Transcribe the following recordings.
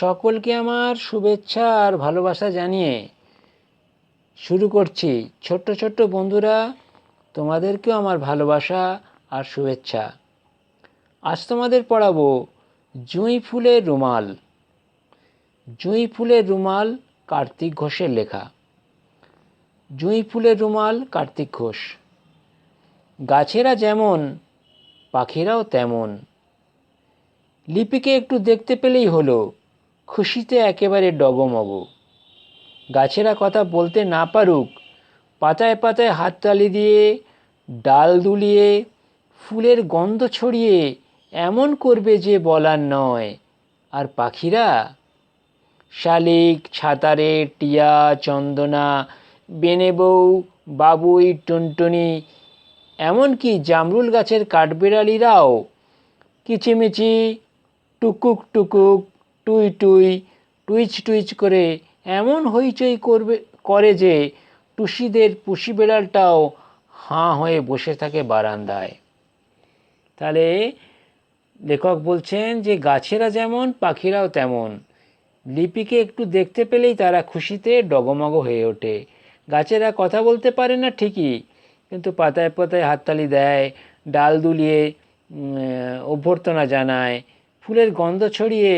সকলকে আমার শুভেচ্ছা আর ভালোবাসা জানিয়ে শুরু করছি। ছোট্ট ছোট্ট বন্ধুরা, তোমাদেরকেও আমার ভালোবাসা আর শুভেচ্ছা। আজ তোমাদের পড়াবো জুঁই ফুলের রুমাল। জুঁই ফুলের রুমাল কার্তিক ঘোষের লেখা। জুঁই ফুলের রুমাল কার্তিক ঘোষ। গাছেরা যেমন, পাখিরাও তেমন। লিপিকে একটু দেখতে পেলেই হলো। খুশিতে একেবারে ডগমগ। গাছেরা কথা বলতে না পারুক, পাতায় পাতায় হাততালি দিয়ে, ডাল দুলিয়ে, ফুলের গন্ধ ছড়িয়ে এমন করবে যে বলার নয়। আর পাখিরা? শালিক, ছাতারে, টিয়া, চন্দনা বেনেবউ বাবুই, টুনটুনি, এমনকি জামরুল গাছের কাঠবিড়ালিরাও কিচিমিচি, টুকুক টুকুক টুই টুই, টুইচ টুইচ করে এমন হইচই করবে, করে যে টুসিদের পুষি বেড়ালটাও হাঁ হয়ে বসে থাকে বারান্দায়। তাহলে লেখক বলছেন যে গাছেরা যেমন, পাখিরাও তেমন। লিপিকে একটু দেখতে পেলেই তারা খুশিতে ডগমগ হয়ে ওঠে। গাছেরা কথা বলতে পারে না ঠিকই, কিন্তু পাতায় পাতায় হাততালি দেয়, ডাল দুলিয়ে অভ্যর্থনা জানায়, ফুলের গন্ধ ছড়িয়ে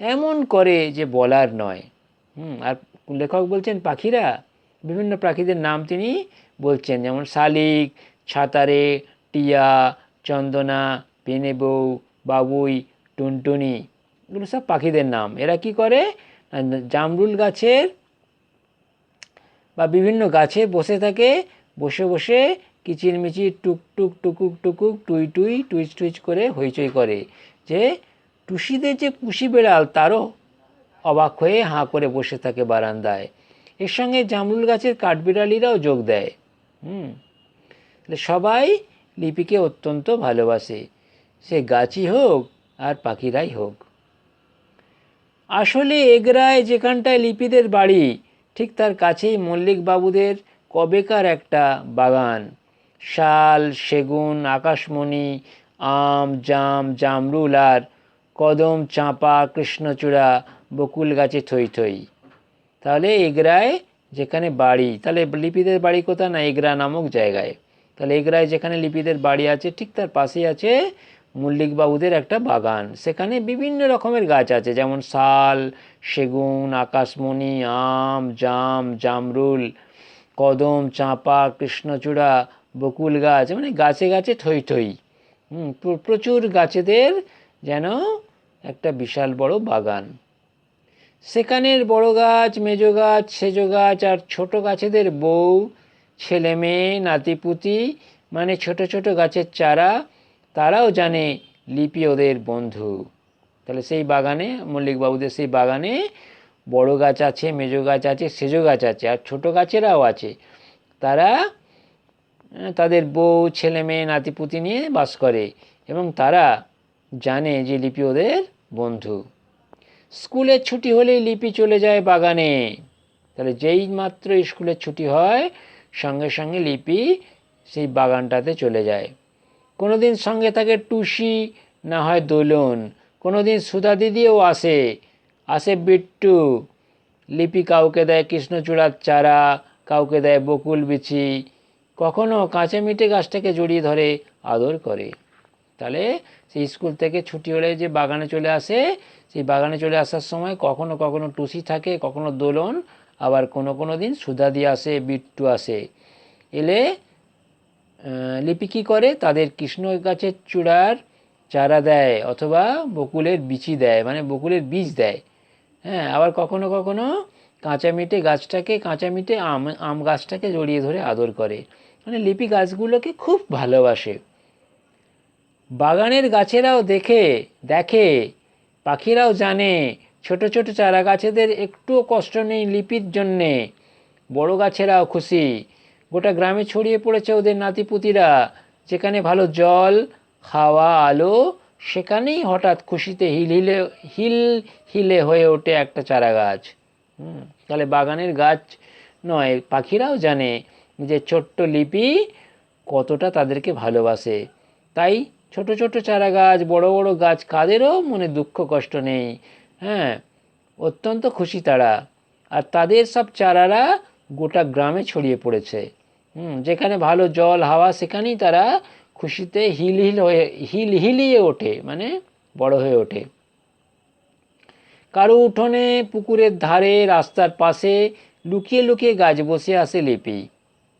এমন করে যে বলার নয়। হুম, আর লেখক বলছেন, পাখিরা বিভিন্ন পাখিদের নাম তিনি বলছেন, যেমন শালিক ছাতারে টিয়া, চন্দনা পেনেবউ বাবুই, টুনটুনি, এগুলো সব পাখিদের নাম। এরা কি করে? জামরুল গাছের বা বিভিন্ন গাছে বসে থাকে, বসে বসে কিচিরমিচির টুক টুক টুকুক টুকুক, টুই টুই, টুইচ টুইচ করে হইচই করে যে টুসিদের যে পুষি বেড়াল, তারও অবাক হয়ে হাঁ করে বসে থাকে বারান্দায়। এর সঙ্গে জামরুল গাছের কাঠবিড়ালিরাও যোগ দেয়। হুম। সবাই লিপিকে অত্যন্ত ভালোবাসে। সে গাছই হোক আর পাখিরাই হোক। আসলে এগরায় যেখানটায় লিপিদের বাড়ি, ঠিক তার কাছেই মল্লিক বাবুদের কবেকার একটা বাগান। শাল, সেগুন, আকাশমণি, আম, জাম, জামরুল আর কদম, চাঁপা, কৃষ্ণচূড়া, বকুল গাছে থই থই। তাহলে এগরায় যেখানে বাড়ি, তাহলে লিপিদের বাড়ি কোথায় না এগরা নামক জায়গায়? তাহলে এগরায় যেখানে লিপিদের বাড়ি আছে, ঠিক তার পাশেই আছে মল্লিকবাবুদের একটা বাগান। সেখানে বিভিন্ন রকমের গাছ আছে, যেমন শাল, সেগুন, আকাশমণি, আম, জাম, জামরুল, কদম, চাঁপা, কৃষ্ণচূড়া, বকুল গাছ মানে গাছে গাছে থই থই। হুম প্রচুর গাছেদের যেন একটা বিশাল বড় বাগান। সেখানের বড় গাছ, মেজো গাছ, সেজো গাছ আর ছোট গাছেদের বউ, ছেলে মেয়ে নাতিপুতি মানে ছোট ছোট গাছের চারা, তারাও জানে লিপি ওদের বন্ধু। তাহলে সেই বাগানে, মল্লিকবাবুদের সেই বাগানে বড় গাছ আছে, মেজো গাছ আছে, সেজো গাছ আছে আর ছোট গাছেরাও আছে। তারা, তাদের বউ, ছেলে মেয়ে নাতিপুতি নিয়ে বাস করে এবং তারা জানে যে লিপি ওদের বন্ধু। স্কুলের ছুটি হলেই লিপি চলে যায় বাগানে। তাহলে যেই মাত্র স্কুলের ছুটি হয়, সঙ্গে সঙ্গে লিপি সেই বাগানটাতে চলে যায়। কোনো দিন সঙ্গে থাকে টুসি, না হয় দোলন। কোনো দিন সুধা দিদিও আসে আসে বিট্টু। লিপি কাউকে দেয় কৃষ্ণচূড়ার চারা, কাউকে দেয় বকুল বিচি। কখনো কাঁচে মিটে গাছটাকে জড়িয়ে ধরে, আদর করে। তাহলে সেই স্কুল থেকে ছুটি হলে যে বাগানে চলে আসে, সেই বাগানে চলে আসার সময় কখনো কখনো টুসি থাকে, কখনো দোলন, আবার কোনো কোনো দিন সুধা দিয়ে আসে, বিট্টু আসে। এলে লিপি কী করে? তাদের কৃষ্ণ গাছের চূড়ার চারা দেয় অথবা বকুলের বিচি দেয় মানে বকুলের বীজ দেয়। হ্যাঁ আবার কখনো কখনো কাঁচা মিটে গাছটাকে, কাঁচা মিটে আম আম গাছটাকে জড়িয়ে ধরে আদর করে। মানে লিপি গাছগুলোকে খুব ভালোবাসে। বাগানের গাছেরাও দেখে দেখে। পাখিরাও জানে, ছোট ছোট চারা গাছেদের একটুও কষ্ট নেই লিপির জন্যে। বড় গাছেরাও খুশি। গোটা গ্রামে ছড়িয়ে পড়েছে ওদের নাতিপুতিরা। যেখানে ভালো জল, হাওয়া, আলো, সেখানেই হঠাৎ খুশিতে হিল হিলে হিল হিলে হয়ে ওঠে একটা চারা গাছ তাহলে বাগানের গাছ নয়, পাখিরাও জানে যে ছোট্ট লিপি কতটা তাদেরকে ভালোবাসে। তাই ছোট ছোট চারা গাছ বড় বড় গাছ, কাদেরও মনে দুঃখ, কষ্ট নেই। হ্যাঁ অত্যন্ত খুশি তারা। আর তাদের সব চারারা গোটা গ্রামে ছড়িয়ে পড়েছে। হুম, যেখানে ভালো জল, হাওয়া, সেখানেই তারা খুশিতে হিল হিল হয়ে, হিল হিলিয়ে ওঠে মানে বড় হয়ে ওঠে। কারও উঠোনে, পুকুরের ধারে, রাস্তার পাশে লুকিয়ে লুকিয়ে গাছ বসে আসে লিপি।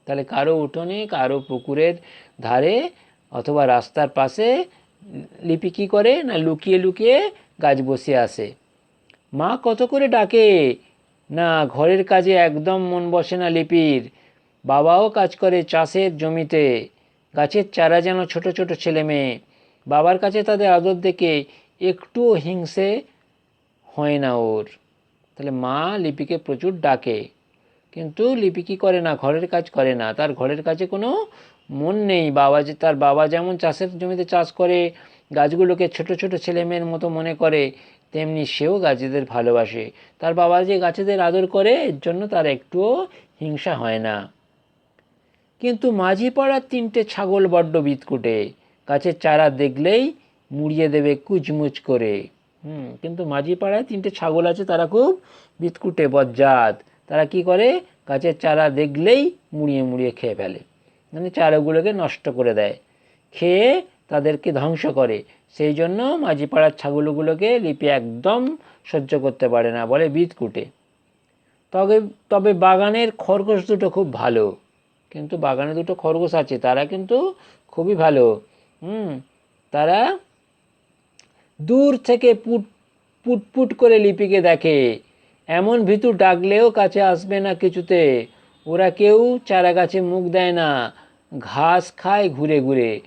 তাহলে কারও উঠোনে, কারও পুকুরের ধারে অথবা রাস্তার পাশে লিপি কী করে না লুকিয়ে লুকিয়ে গাছ বসে আসে মা কত করে ডাকে, না, ঘরের কাজে একদম মন বসে না লিপির। বাবাও কাজ করে চাষের জমিতে। গাছের চারা যেন ছোট ছোট ছেলে মেয়ে। বাবার কাছে তাদের আদর দেখে একটুও হিংসে হয় না ওর। তাহলে মা লিপিকে প্রচুর ডাকে। কিন্তু লিপি কী করে না, ঘরের কাজ করে না। তার ঘরের কাজে কোনো মন নেই বাবা যে তার বাবা যেমন চাষের জমিতে চাষ করে, গাছগুলোকে ছোট ছোট ছেলে মেয়ের মতো মনে করে, তেমনি সেও গাছেদের ভালোবাসে। তার বাবা যে গাছেদের আদর করে, এর জন্য তার একটুও হিংসা হয় না। কিন্তু মাঝি পাড়ার তিনটে ছাগল বড্ড বিতকুটে গাছের চারা দেখলেই মুড়িয়ে দেবে কুচমুচ করে। হুম, কিন্তু মাঝি পাড়ায় তিনটে ছাগল আছে, তারা খুব বিতকুটে বজ্জাত। তারা কি করে? গাছের চারা দেখলেই মুড়িয়ে মুড়িয়ে খেয়ে ফেলে। মানে চারাগুলোকে নষ্ট করে দেয়। খেয়ে তাদেরকে ধ্বংস করে। সেই জন্য মাঝিপাড়ার ছাগলগুলোকে লিপি একদম সহ্য করতে পারে না, বলে বিতকুটে তবে তবে বাগানের খরগোশ দুটো খুব ভালো। কিন্তু বাগানে দুটো খরগোশ আছে, তারা কিন্তু খুবই ভালো। হুম, তারা দূর থেকে পুট পুট পুট করে লিপিকে দেখে। এমন ভিতু ডাকলেও কাছে আসবে না কিছুতে। ওরা কেউ চারা গাছে মুখ দেয় না, ঘাস খায় ঘুরে ঘুরে।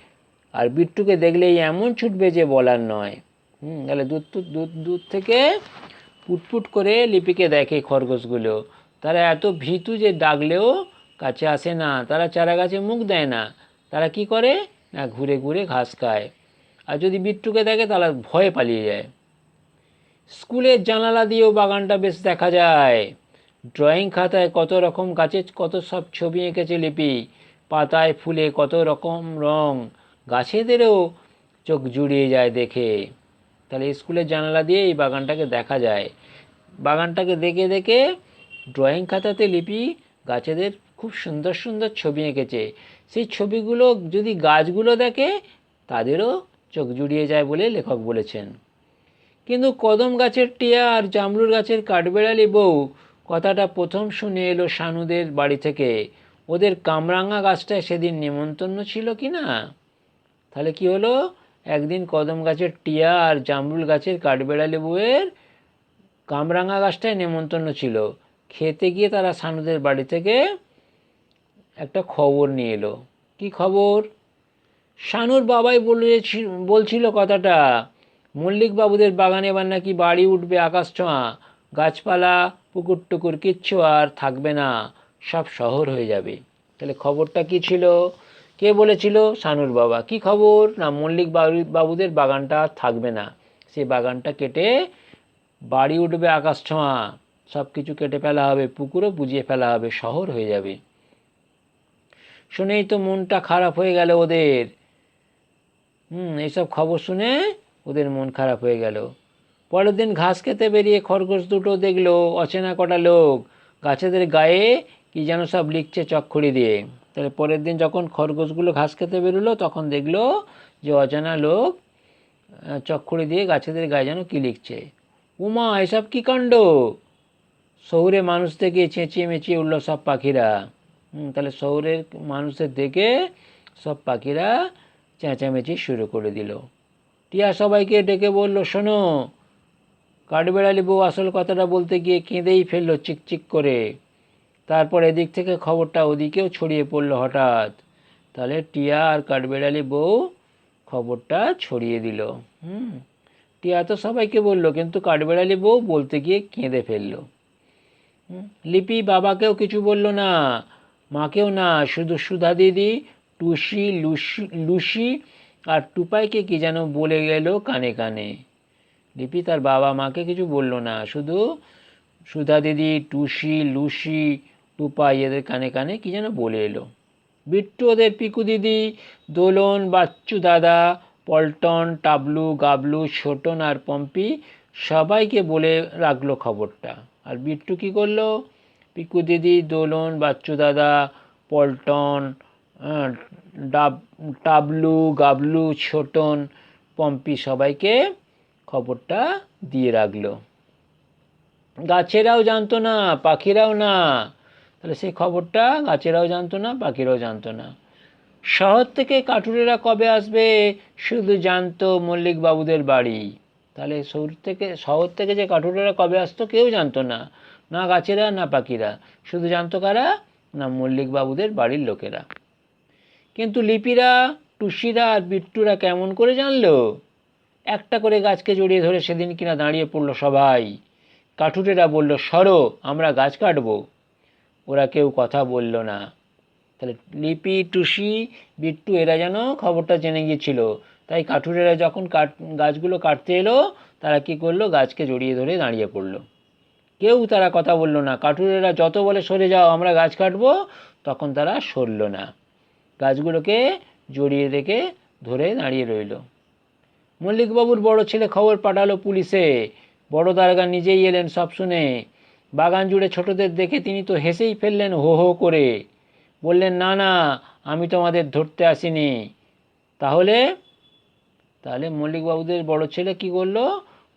আর বিট্টুকে দেখলেই এমন ছুটবে যে বলার নয়। হুম, তাহলে দূর দূর দূর থেকে পুটপুট করে লিপিকে দেখে খরগোশগুলো। তারা এত ভীতু যে ডাকলেও কাছে আসে না, তারা চারা গাছে মুখ দেয় না। তারা কি করে? না, ঘুরে ঘুরে ঘাস খায়। আর যদি বিট্টুকে দেখে, তাহলে ভয়ে পালিয়ে যায়। স্কুলের জানালা দিয়েও বাগানটা বেশ দেখা যায়। ড্রয়িং খাতায় কত রকম গাছের কত সব ছবি এঁকেছে লিপি, পাতায় ফুলে কত রকম রং, গাছেদেরও চোখ জুড়িয়ে যায় দেখে। তাহলে স্কুলের জানালা দিয়ে এই বাগানটাকে দেখা যায়। বাগানটাকে দেখে দেখে ড্রয়িং খাতাতে লিপি গাছেদের খুব সুন্দর সুন্দর ছবি এঁকেছে। সেই ছবিগুলো যদি গাছগুলো দেখে, তাদেরও চোখ জুড়িয়ে যায় বলে লেখক বলেছেন। কিন্তু কদম গাছের টিয়া আর জামরুল গাছের কাঠবেড়ালি বউ কথাটা প্রথম শুনে এলো শানুদের বাড়ি থেকে। ওদের কামরাঙা গাছটায় সেদিন নেমন্তন্ন ছিল কি না? তাহলে কি হলো? একদিন কদম গাছের টিয়া আর জামরুল গাছের কাঠবেড়ালি বউয়ের কামরাঙা গাছটায় নেমন্তন্ন ছিল। খেতে গিয়ে তারা সানুদের বাড়ি থেকে একটা খবর নিয়ে এলো। কি খবর? শানুর বাবাই বলেছি- বলছিল কথাটা। মল্লিক বাবুদের বাগানে এবার নাকি বাড়ি উঠবে আকাশ ছোঁয়া। গাছপালা পুকুর টুকুর কিচ্ছু আর থাকবে না, সব শহর হয়ে যাবে। তাহলে খবরটা কি ছিল? কে বলেছিল? শানুর বাবা। কি খবর? না, মল্লিক বাবু- বাবুদের বাগানটা থাকবে না। সেই বাগানটা কেটে বাড়ি উঠবে আকাশ ছোঁয়া। সব কিছু কেটে ফেলা হবে, পুকুরও বুঝিয়ে ফেলা হবে, শহর হয়ে যাবে। শুনেই তো মনটা খারাপ হয়ে গেল ওদের। হুম, এইসব খবর শুনে ওদের মন খারাপ হয়ে গেল। পরের দিন ঘাস খেতে বেরিয়ে খরগোশ দুটো দেখল অচেনা কটা লোক। গাছেদের গায়ে কি যেন সব লিখছে চক্ষুরি দিয়ে। তাহলে পরের দিন যখন খরগোশগুলো ঘাস খেতে বেরোলো, তখন দেখল যে অচেনা লোক চক্ষুড়ি দিয়ে গাছেদের গায়ে যেন কী লিখছে। উমা, এসব কি কাণ্ড? শহুরে মানুষ থেকে চেঁচিয়ে মেঁচিয়ে উঠল সব পাখিরা। তাহলে শহরের মানুষের দেখে সব পাখিরা চেঁচামেচি শুরু করে দিল। টিয়া সবাইকে ডেকে বলল, শোনো কাঠবেড়ালি বউ আসল কথাটা বলতে গিয়ে কেঁদেই ফেলল চিকচিক করে। তারপর এদিক থেকে খবরটা ওদিকেও ছড়িয়ে পড়ল হঠাৎ। তাহলে টিয়া আর কাঠবেড়ালি বউ খবরটা ছড়িয়ে দিল। হুম, টিয়া তো সবাইকে বলল, কিন্তু কাঠবেড়ালি বউ বলতে গিয়ে কেঁদে ফেলল। লিপি বাবাকেও কিছু বলল না, মাকেও না, শুধু সুধা দিদি, টুসি, লুসি লুসি আর টুপাইকে কি যেন বলে গেল কানে কানে। লিপি তার বাবা মাকে কিছু বলল না, শুধু সুধা দিদি, টুসি, লুসি টুপাই এদের কানে কানে কি যেন বলে এলো। বিট্টু ওদের পিকু দিদি, দোলন, বাচ্চু দাদা, পল্টন, টাবলু, গাবলু, ছোটন আর পম্পি সবাইকে বলে রাখল খবরটা। আর বিট্টু কী করল? পিকু দিদি, দোলন, বাচ্চু দাদা, পল্টন ডাব, টাবলু, গাবলু, ছোটন, পম্পি সবাইকে খবরটা দিয়ে রাখল। গাছেরাও জানতো না, পাখিরাও না। তাহলে সেই খবরটা গাছেরাও জানতো না, পাখিরাও জানতো না। শহর থেকে কাঠুরেরা কবে আসবে? শুধু জানতো মল্লিক বাবুদের বাড়ি। তাহলে শহর থেকে শহর থেকে যে কাঠুরেরা কবে আসতো কেউ জানতো না। না গাছেরা, না পাখিরা। শুধু জানতো কারা? না মল্লিক বাবুদের বাড়ির লোকেরা। কিন্তু লিপিরা, টুসিরা আর বিট্টুরা কেমন করে জানলো? একটা করে গাছকে জড়িয়ে ধরে সেদিন কিনা দাঁড়িয়ে পড়ল সবাই। কাঠুরেরা বলল, সরো, আমরা গাছ কাটব। ওরা কেউ কথা বলল না। তাহলে লিপি, টুসি, বিট্টু এরা যেন খবরটা জেনে গিয়েছিল। তাই কাঠুরেরা যখন কাট গাছগুলো কাটতে এলো, তারা কি করল? গাছকে জড়িয়ে ধরে দাঁড়িয়ে পড়ল। কেউ তারা কথা বলল না। কাঠুরেরা যত বলে, সরে যাও, আমরা গাছ কাটবো, তখন তারা সরল না। গাছগুলোকে জড়িয়ে রেখে ধরে দাঁড়িয়ে রইল। মল্লিকবাবুর বড় ছেলে খবর পাঠালো পুলিশে। বড় দারগা নিজেই এলেন সব শুনে। বাগান জুড়ে ছোটদের দেখে তিনি তো হেসেই ফেললেন হো হো করে। বললেন, না না, আমি তোমাদের ধরতে আসিনি। তাহলে? তাহলে মল্লিকবাবুদের বড় ছেলে কি করল?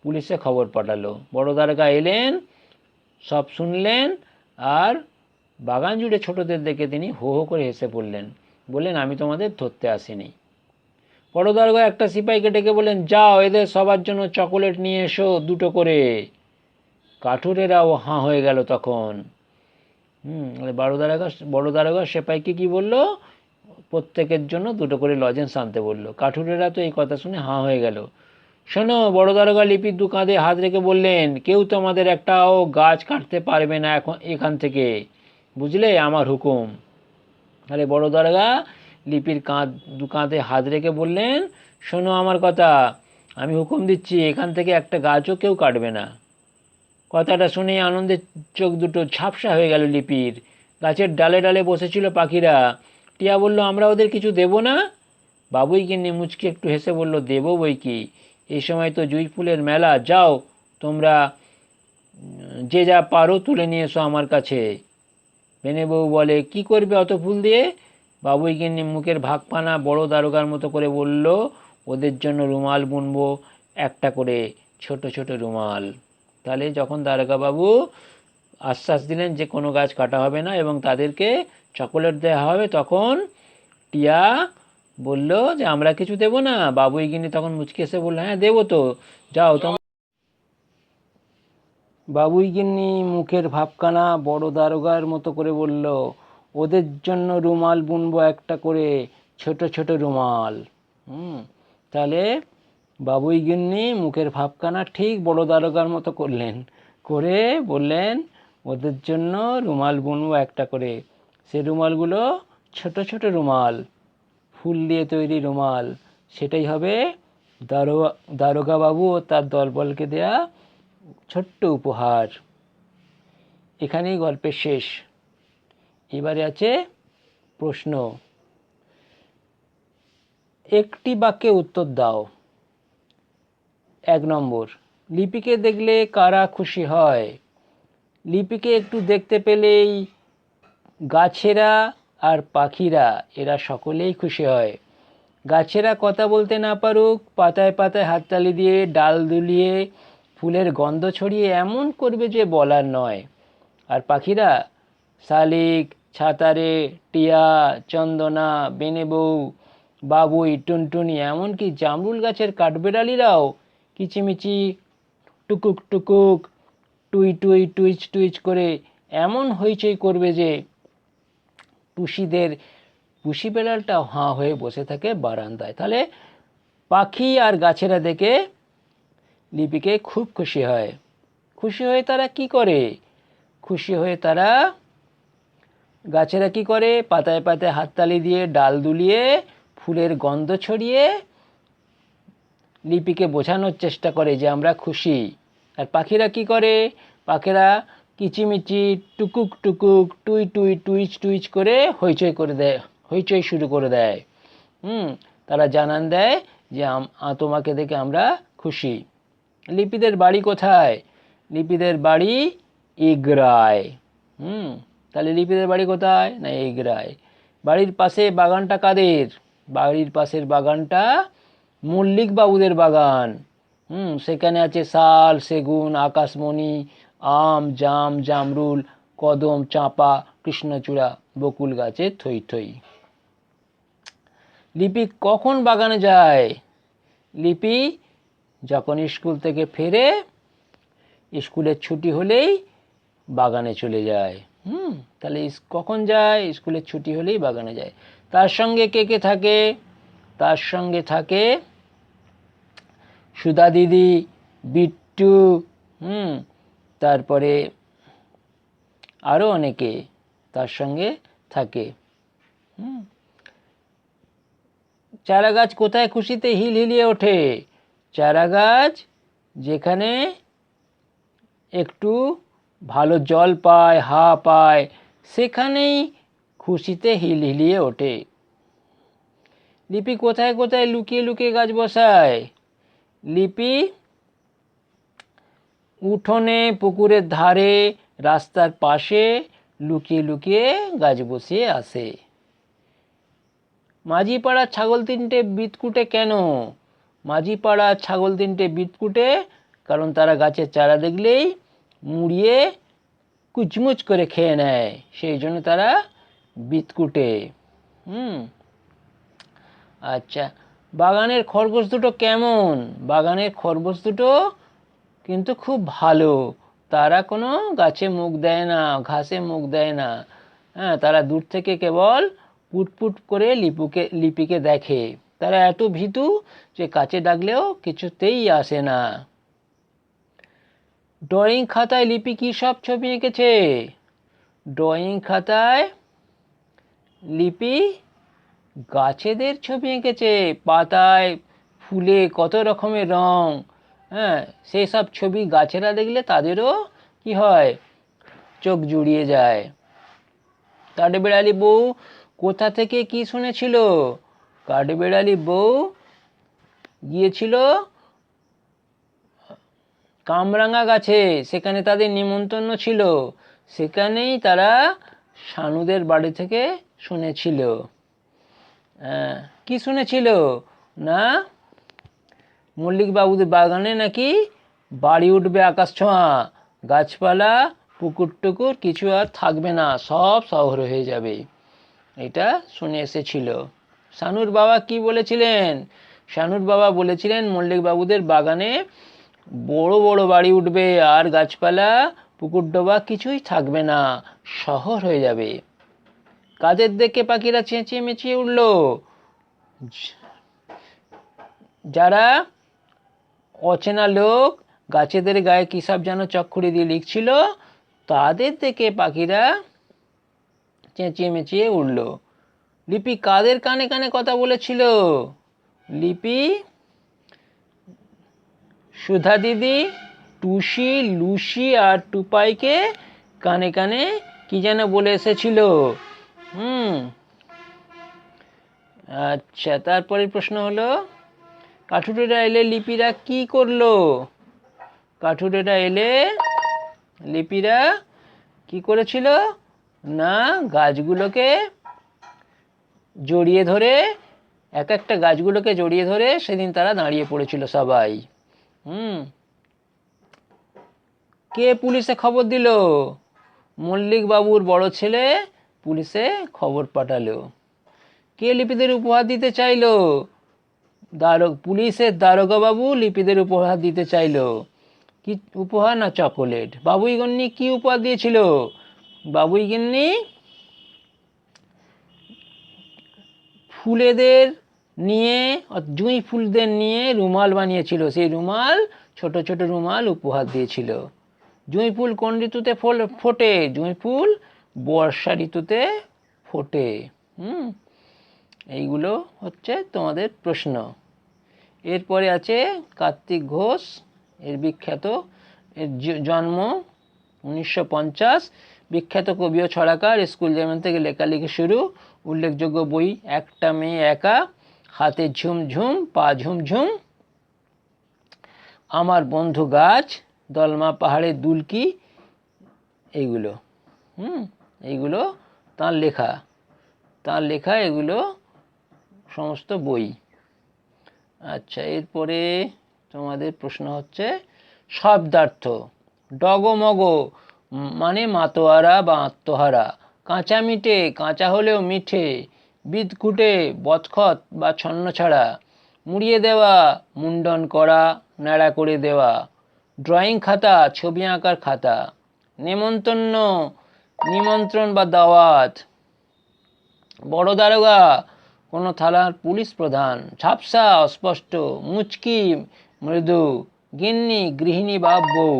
পুলিশে খবর পাঠালো। বড় দারগা এলেন, সব শুনলেন আর বাগান জুড়ে ছোটদের দেখে তিনি হো হো করে হেসে পড়লেন। বললেন, আমি তোমাদের ধরতে আসিনি। বড় দারোগা একটা সিপাহীকে ডেকে বললেন, যাও, এদের সবার জন্য চকোলেট নিয়ে এসো দুটো করে। কাঠুরেরাও হাঁ হয়ে গেল তখন। হুম বড় দারোগা বড় দারোগা সেপাইকে কি বলল? প্রত্যেকের জন্য দুটো করে লজেন্স আনতে বলল। কাঠুরেরা তো এই কথা শুনে হাঁ হয়ে গেল। শোনো বড় দারোগা লিপির দু কাঁধে হাত রেখে বললেন, কেউ তো আমাদের একটাও গাছ কাটতে পারবে না এখন এখান থেকে। বুঝলে আমার হুকুম? আরে বড় দারোগা লিপির কাঁধ, দু কাঁধে হাত রেখে বললেন, শোনো আমার কথা, আমি হুকুম দিচ্ছি, এখান থেকে একটা গাছও কেউ কাটবে না। কথাটা শুনে আনন্দের চোখ দুটো ঝাপসা হয়ে গেল লিপির। গাছের ডালে ডালে বসেছিল পাখিরা। টিয়া বলল, আমরা ওদের কিছু দেব না? বাবুই কিনে মুচকি একটু হেসে বলল, দেবো বই কি? এই সময় তো জুই ফুলের মেলা। যাও, তোমরা যে যা পারো তুলে নিয়ে এসো আমার কাছে। বেনে বউ বলে, কি করবে অত ফুল দিয়ে? বাবুই গিন্নি মুখের ভাগপানা বড় দারোগার মতো করে বলল, ওদের জন্য রুমাল বুনবো, একটা করে ছোট ছোট রুমাল। তাহলে যখন দারোগা বাবু আশ্বাস দিলেন যে কোনো গাছ কাটা হবে না এবং তাদেরকে চকোলেট দেওয়া হবে, তখন টিয়া বলল যে, আমরা কিছু দেবো না। বাবুই গিন্নি তখন মুচকে এসে বলল হ্যাঁ দেবো তো, যাও তোমরা বাবুই গিন্নি মুখের ভাবখানা বড় দারোগার মতো করে বলল ওদের জন্য রুমাল বুনবো একটা করে, ছোট ছোট রুমাল। হুম, তাহলে বাবুই গিন্নি মুখের ভাবখানা ঠিক বড় দারোগার মতো করলেন। করে বললেন, ওদের জন্য রুমাল বুনবো একটা করে। সে রুমালগুলো ছোট ছোট রুমাল, ফুল দিয়ে তৈরি রুমাল। সেটাই হবে দারোগা দারোগা বাবু ও তার দলবলকে দেয়া ছোট্ট উপহার। এখানেই গল্পের শেষ। এবারে আছে প্রশ্ন। একটি বাক্যে উত্তর দাও। এক নম্বর, লিপিকে দেখলে কারা খুশি হয়? লিপিকে একটু দেখতে পেলেই গাছেরা আর পাখিরা, এরা সকলেই খুশি হয়। গাছেরা কথা বলতে না পারুক, পাতায় পাতায় হাততালি দিয়ে, ডাল দুলিয়ে, ফুলের গন্ধ ছড়িয়ে এমন করবে যে বলার নয়। আর পাখিরা শালিক, ছাতারে, টিয়া, চন্দনা, বেনেবউ, বাবুই, টুনটুনি, এমনকি জামরুল গাছের কাঠবেড়ালিরাও কিচিমিচি, টুকুক টুকুক, টুই টুই, টুইচ টুইচ করে এমন হইচই করবে যে টুসিদের টুসি বেড়ালটাও হাঁ হয়ে বসে থাকে বারান্দায়। তাহলে পাখি আর গাছেরা দেখে লিপিকে খুব খুশি হয়। খুশি হয়ে তারা কি করে? খুশি হয়ে তারা গাছেরা কি করে? পাতায় পাতায় হাততালি দিয়ে, ডাল দুলিয়ে, ফুলের গন্ধ ছড়িয়ে লিপিকে বোঝানোর চেষ্টা করে যে আমরা খুশি। আর পাখিরা কি করে? পাখিরা কিচিমিচি, টুকুক টুকুক, টুই টুই, টুইচ টুইচ করে হইচই করে দেয়, হইচই শুরু করে দেয়। হুম, তারা জানান দেয় যে তোমাকে দেখে আমরা খুশি। লিপিদের বাড়ি কোথায়? লিপিদের বাড়ি এগরায় হুম তাহলে লিপিদের বাড়ি কোথায়? না এগরায় বাড়ির পাশে বাগানটা কাদের? বাড়ির পাশের বাগানটা মল্লিক বাবুদের বাগান। হুম, সেখানে আছে শাল, সেগুন, আকাশমণি, আম, জাম, জামরুল, কদম, চাঁপা, কৃষ্ণচূড়া, বকুল গাছের থই থই। লিপি কখন বাগানে যায়? লিপি যখন স্কুল থেকে ফেরে, স্কুলের ছুটি হলেই বাগানে চলে যায়। হুম, তাহলে কখন যায়? স্কুলের ছুটি হলেই বাগানে যায়। তার সঙ্গে কে কে থাকে? তার সঙ্গে থাকে সুধা দিদি, বিট্টু, হুম, তারপরে আরও অনেকে তার সঙ্গে থাকে। হুম। চারা গাছ কোথায় খুশিতে হিল হিলিয়ে ওঠে? চারা গাছ যেখানে একটু ভালো জল পায়, হা পায়, সেখানেই খুশিতে হিল হিলিয়ে ওঠে। লিপি কোথায় কোথায় লুকিয়ে লুকিয়ে গাছ বসায়? লিপি উঠোনে, পুকুরের ধারে, রাস্তার পাশে লুকিয়ে লুকিয়ে গাছ বসিয়ে আসে। মাঝিপাড়ার ছাগল তিনটে বিতকুটে কেন? মাঝিপাড়ার ছাগল তিনটে বিতকুটে কারণ তারা গাছের চারা দেখলেই মুড়িয়ে কুচমুচ করে খেয়ে নেয়। সেই জন্য তারা বিতকুটে হুম। আচ্ছা বাগানের খরগোশ দুটো কেমন? বাগানের খরগোশ দুটো কিন্তু খুব ভালো। তারা কোনো গাছে মুখ দেয় না, ঘাসে মুখ দেয় না। হ্যাঁ তারা দূর থেকে কেবল পুটপুট করে লিপুকে, লিপিকে দেখে। তারা এত ভীতু যে কাছে ডাকলেও কিছুতেই আসে না। ড্রয়িং খাতায় লিপি কী সব ছবি এঁকেছে? ড্রয়িং খাতায় লিপি গাছেদের ছবি এঁকেছে। পাতায় ফুলে কত রকমের রং। হ্যাঁ সেই সব ছবি গাছেরা দেখলে তাদেরও কি হয়? চোখ জুড়িয়ে যায়। কাঠবেড়ালি বউ কোথা থেকে কি শুনেছিল? কাঠবেড়ালি বউ গিয়েছিল কামরাঙা গাছে, সেখানে তাদের নিমন্ত্রণ ছিল। সেখানেই তারা সানুদের বাড়ি থেকে শুনেছিল। কি শুনেছিল? না? মল্লিক বাবুদের বাগানে নাকি বাড়ি উঠবে আকাশ ছোঁয়া। গাছপালা, পুকুর টুকুর কিছু আর থাকবে না, সব শহর হয়ে যাবে। এটা শুনে এসেছিল। শানুর বাবা কি বলেছিলেন? শানুর বাবা বলেছিলেন মল্লিক বাবুদের বাগানে বড় বড় বাড়ি উঠবে আর গাছপালা, পুকুর ডোবা কিছুই থাকবে না, শহর হয়ে যাবে। কাদের দেখে পাখিরা চেঁচিয়ে মেচিয়ে উঠল? যারা অচেনা লোক, গাছেদের গায়ে কী সব যেন চক্ষুরি দিয়ে লিখছিল, তাদের দেখে পাখিরা চেঁচিয়ে মেচিয়ে উঠল। লিপি কাদের কানে কানে কথা বলেছিল? লিপি সুধা দিদি, টুসি, লুসি আর টুপাইকে কানে কানে কি যেন বলে এসেছিল? হুম। আচ্ছা তারপরে প্রশ্ন হলো, কাঠুরেরা এলে লিপিরা কি করল? কাঠুরেরা এলে লিপিরা কি করেছিল? না, গাছগুলোকে জড়িয়ে ধরে, এক একটা গাছগুলোকে জড়িয়ে ধরে সেদিন তারা দাঁড়িয়ে পড়েছিল সবাই। হুম। কে পুলিশে খবর দিল? মল্লিক বাবুর বড় ছেলে পুলিশে খবর পাঠালো। কে লিপিদের উপহার দিতে চাইলো? দারোগ, পুলিশের দারোগা বাবু লিপিদের উপহার দিতে চাইলো। কি উপহার না চকোলেট? বাবুই গন্নি কি উপহার দিয়েছিল? বাবুই গিন্নি ফুলেদের নিয়ে জুঁই ফুলদের নিয়ে রুমাল বানিয়েছিল। সেই রুমাল, ছোট ছোট রুমাল উপহার দিয়েছিল। জুঁই ফুল কোন ঋতুতে ফল, ফোটে? জুঁই ফুল বর্ষা ঋতুতে ফোটে। হুম? এইগুলো হচ্ছে তোমাদের প্রশ্ন। এরপরে আছে কার্তিক ঘোষ, এর বিখ্যাত, এর জন্ম উনিশশো পঞ্চাশ। বিখ্যাত কবি ও ছড়াকার, স্কুল জীবন থেকে লেখালেখি শুরু, উল্লেখযোগ্য বই, একটা মেয়ে একা। হাতে ঝুম ঝুম, পা ঝুম ঝুম। আমার বন্ধু গাছ, দলমা পাহাড়ের দুলকি, এইগুলো, হুম, এইগুলো তার লেখা। তার লেখা, এগুলো সমস্ত বই। আচ্ছা এরপরে তোমাদের প্রশ্ন হচ্ছে, শব্দার্থ, ডগমগ মানে মাতোয়ারা বা আত্মহারা। কাঁচা মিঠে, কাঁচা হলেও মিঠে। বিদকুটে বৎখত বা ছন্নছাড়া মুড়িয়ে দেওয়া মুন্ডন করা ন্যাড়া করে দেওয়া, ড্রয়িং খাতা, ছবি আঁকার খাতা, নেমন্তন্ন, নিমন্ত্রণ বা দাওয়াত, বড় দারোগা, কোনো থানার পুলিশ প্রধান, ঝাপসা, অস্পষ্ট, মুচকি, মৃদু, গিন্নি, গৃহিণী বা বউ।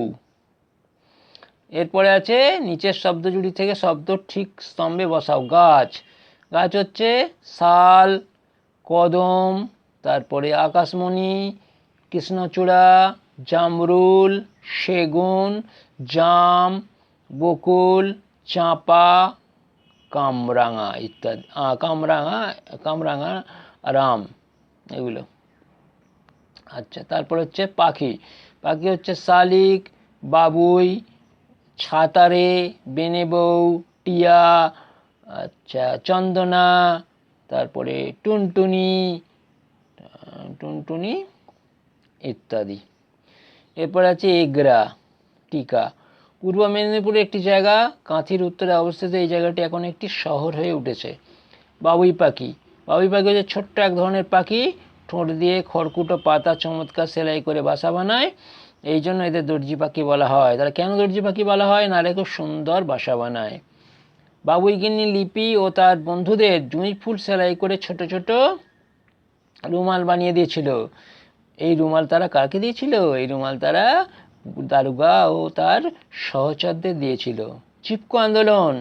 এরপরে আছে, নিচের শব্দজুড়ি থেকে শব্দ ঠিক স্তম্ভে বসাও, গাছ গাছ হচ্ছে শাল, কদম, তারপরে আকাশমণি, কৃষ্ণচূড়া, জামরুল, সেগুন, জাম, বকুল, চাঁপা, কামরাঙা ইত্যাদি। কামরাঙা কামরাঙা, রাম, এগুলো। আচ্ছা তারপর হচ্ছে পাখি। পাখি হচ্ছে শালিক, বাবুই, ছাতারে বেনেবউ টিয়া আচ্ছা চন্দনা, তারপরে টুনটুনি টুনটুনি ইত্যাদি। এরপর আছে এগরা, টিকা। পূর্ব মেদিনীপুরের একটি জায়গা, কাঁথির উত্তরে অবস্থিত এই জায়গাটি এখন একটি শহর হয়ে উঠেছে। বাবুই পাখি। বাবুই পাখি হচ্ছে ছোট্ট এক ধরনের পাখি, ঠোঁট দিয়ে খড়কুটো, পাতা, চমৎকার সেলাই করে বাসা বানায়। এই জন্য এদের দর্জি পাখি বলা হয়। তারা কেন দর্জি পাখি বলা হয়? নারে খুব সুন্দর বাসা বানায়। বাবুই গিন্নি লিপি ও তার বন্ধুদের জুঁই ফুল সেলাই করে ছোট ছোট রুমাল বানিয়ে দিয়েছিল। এই রুমাল তারা কাকে দিয়েছিল? এই রুমাল তারা দারুগা ও তার সহচরদের দিয়েছিল। চিপকো আন্দোলন।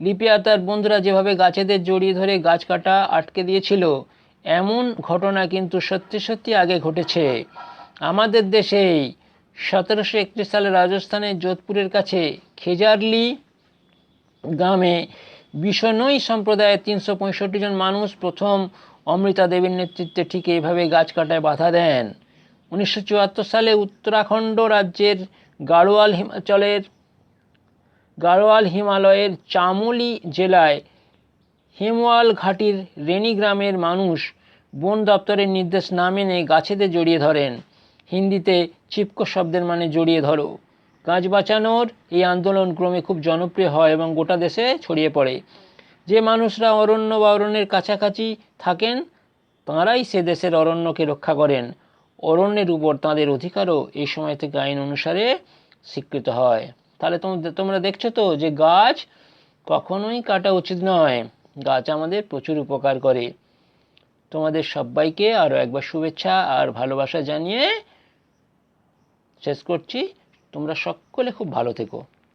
লিপি আর তার বন্ধুরা যেভাবে গাছেদের জড়িয়ে ধরে গাছ কাটা আটকে দিয়েছিল, এমন ঘটনা কিন্তু সত্যি সত্যি আগে ঘটেছে। আমাদের দেশেই সতেরোশো একত্রিশ সালে রাজস্থানের যোধপুরের কাছে খেজারলি গ্রামে বিষ্ণই সম্প্রদায়ের তিনশো পঁয়ষট্টি জন মানুষ প্রথম অমৃতা দেবীর নেতৃত্বে ঠিক এইভাবে গাছ কাটায় বাধা দেন। উনিশশো চুয়াত্তর সালে উত্তরাখণ্ড রাজ্যের গাড়োয়াল হিমাচলের গাড়োয়াল হিমালয়ের চামোলি জেলায় হিমওয়াল ঘাটির রেনি গ্রামের মানুষ বন দপ্তরের নির্দেশ না মেনে গাছেতে জড়িয়ে ধরেন। হিন্দিতে চিপকো শব্দের মানে জড়িয়ে ধরো। গাছ বাঁচানোর এই আন্দোলন ক্রমে খুব জনপ্রিয় হয় এবং গোটা দেশে ছড়িয়ে পড়ে। যে মানুষরা অরণ্য বা অরণ্যের কাছাকাছি থাকেন, তাঁরাই সে দেশের অরণ্যকে রক্ষা করেন। অরণ্যের উপর তাঁদের অধিকারও এই সময় থেকে আইন অনুসারে স্বীকৃত হয়। তাহলে তোমরা দেখছ তো যে গাছ কখনোই কাটা উচিত নয়। গাছ আমাদের প্রচুর উপকার করে। তোমাদের সবাইকে আরও একবার শুভেচ্ছা আর ভালোবাসা জানিয়ে শেষ করছি। তোমরা সকলে খুব ভালো থেকো।